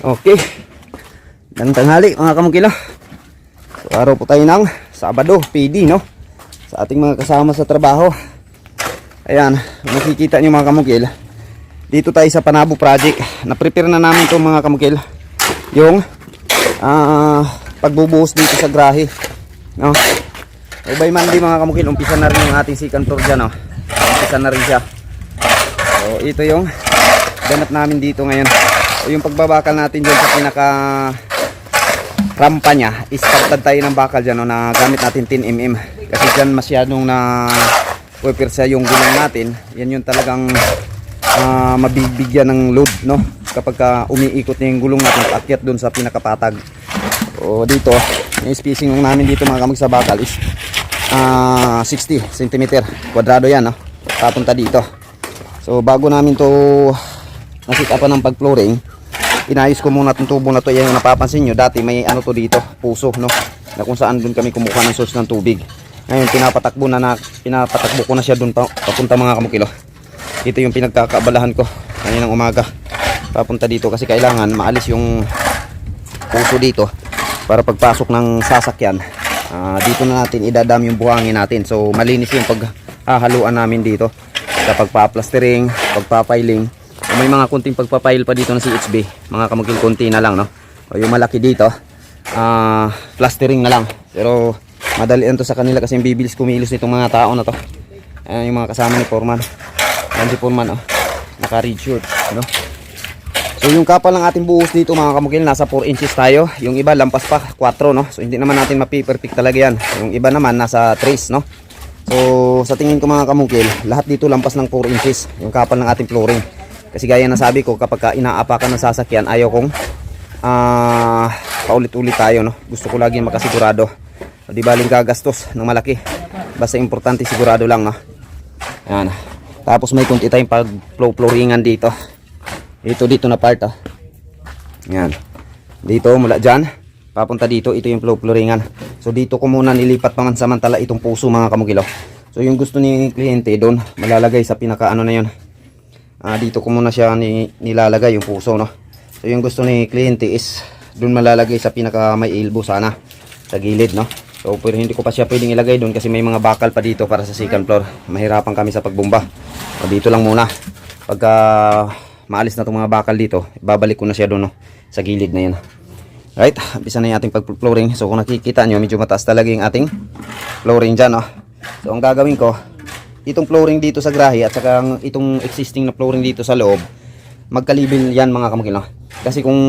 Okay. Gandang tanghali mga kamukila. So, araw po tayo ng Sabado, PD, no? Sa ating mga kasama sa trabaho. Ayan, makikita nyo mga kamukil. Dito tayo sa Panabo Project. Na-prepare na namin itong mga kamukil. Yung ah, pagbubuhos dito sa grahe. No? So, by Monday mga kamukil, umpisa na rin yung ating second tour dyan, no? Umpisa na rin siya. So, ito yung ganap namin dito ngayon. Yung pagbabakal natin dyan sa pinaka rampa niya is pagtad tayo ng bakal dyan no, na gamit natin 10mm kasi dyan masyadong na pupirsa yung gulong natin. Yan yung talagang ah, mabibigyan ng load no kapag ka umiikot na yung gulong natin akyat dun sa pinakapatag. O dito yung spacing ng namin dito mga kamag sa bakal is ah, 60 cm kwadrado yan no papunta dito. So bago namin to nasit upan ng pag flooring inayos ko muna itong tubo na to. Yan yung napapansin nyo. Dati may ano to dito puso no? Na kung saan dun kami kumukuha ng source ng tubig. Ngayon pinapatakbo na, na pinapatakbo ko na siya dun pa, papunta mga kamukilo. Ito yung pinagkakaabalahan ko kaninang umaga. Papunta dito kasi kailangan maalis yung puso dito para pagpasok ng sasakyan ah, dito na natin idadam yung buhangin natin. So malinis yung paghahaluan namin dito sa pagpa-plastering pagpa-piling may mga kunting pagpapail pa dito ng CHB mga kamukil konti na lang no o yung malaki dito ah plastering na lang pero madalian to sa kanila kasi yung bibilis kumilos nitong mga tao na to ayan yung mga kasama ni Foreman ayan si Foreman oh naka red shirt no So yung kapal ng ating buhos dito mga kamukil nasa 4 inches tayo. Yung iba lampas pa 4 no. So hindi naman natin mapi-perfect talaga yan. Yung iba naman nasa 3 no. So sa tingin ko mga kamukil, lahat dito lampas ng 4 inches yung kapal ng ating flooring. Kasi gaya na sabi ko kapag ka inaapakan ng sasakyan ayaw kong ah paulit-ulit tayo no. Gusto ko lagi makasigurado. So, di baling gagastos ng malaki. Basta importante sigurado lang no. Yan. Tapos may kunti tayong pag flow flooringan dito. Ito dito na part ah. Yan. Dito mula dyan. Papunta dito. Ito yung flow flooringan. So dito ko muna nilipat pangansamantala itong puso mga kamukilaw. So yung gusto ni kliyente doon. Malalagay sa pinaka ano na yun. Ah, dito ko muna siya ni, nilalagay yung puso no. So yung gusto ni kliyente is doon malalagay sa pinaka may elbow sana. Sa gilid no. So pero hindi ko pa siya pwedeng ilagay doon kasi may mga bakal pa dito para sa second floor. Mahirapan kami sa pagbomba. So dito lang muna. Pagka maalis na itong mga bakal dito, babalik ko na siya doon no, sa gilid na yan. Right, umpisa na yung ating pag-flooring. So kung nakikita nyo, medyo mataas talaga yung ating flooring dyan. No? So ang gagawin ko, itong flooring dito sa grahe at saka itong existing na flooring dito sa loob, magkalibil yan mga kamukil. No? Kasi kung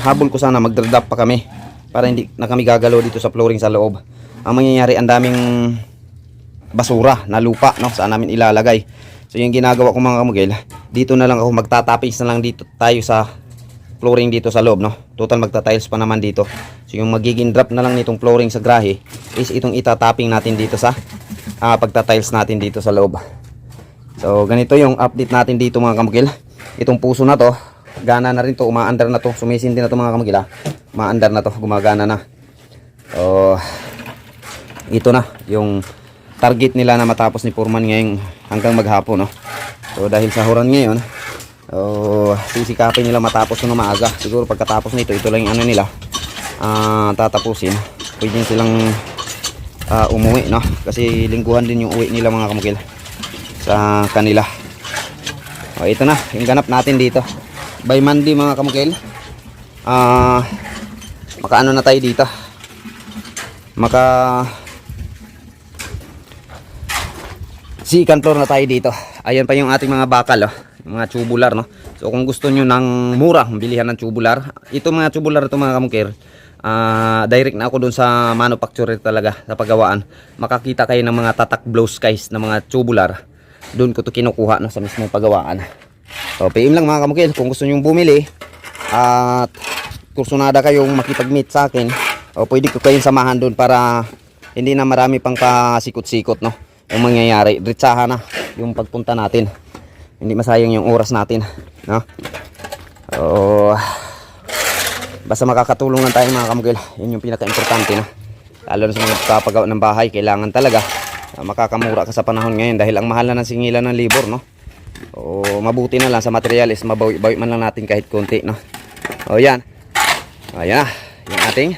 habol ko sana, magdradap pa kami para hindi na kami gagalaw dito sa flooring sa loob. Ang mangyayari, ang daming basura na lupa no saan namin ilalagay so yung ginagawa ko mga kamugil dito na lang ako magtatapis na lang dito tayo sa flooring dito sa loob no total magta-tiles pa naman dito so yung magiging drop na lang nitong flooring sa grahe is itong itatapping natin dito sa ah, pagta-tiles natin dito sa loob so ganito yung update natin dito mga kamugil itong puso na to gana na rin to umaandar na to sumisindi na to mga kamugil ha umaandar na to gumagana na so ito na yung target nila na matapos ni Foreman ngayong hanggang maghapon no. So dahil sa huran ngayon, so sisikapin nila matapos na maaga. Siguro pagkatapos nito, ito lang yung ano nila. ah tatapusin. Pwede silang ah, umuwi no kasi lingguhan din yung uwi nila mga kamukil sa kanila. O ito na, yung ganap natin dito. By Monday mga kamukil. Ah makaano na tayo dito. Maka second floor na tayo dito. Ayan pa yung ating mga bakal, oh. Mga tubular, no? So, kung gusto nyo ng mura, bilihan ng tubular. Ito mga tubular ito mga kamukir. Ah direct na ako dun sa manufacturer talaga sa paggawaan. Makakita kayo ng mga tatak blow skies na mga tubular. Doon ko to kinukuha no, sa mismong paggawaan. So, PM lang mga kamukil. Kung gusto nyo bumili at kursunada kayong makipag-meet sa akin, o pwede ko kayong samahan doon para hindi na marami pang pasikot-sikot, no? yung mangyayari diretsahan na yung pagpunta natin hindi masayang yung oras natin no oh basta makakatulong lang tayo mga kamugil yun yung pinaka importante no lalo na sa mga kapagawa ng bahay kailangan talaga na makakamura ka sa panahon ngayon dahil ang mahal na ng singilan ng libor no o mabuti na lang sa materials mabawi-bawi man lang natin kahit konti no O yan. Ayan na. Yung ating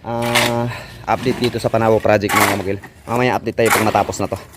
ah, update dito sa Panawo project mga kamukil. Mamaya update tayo pag matapos na to.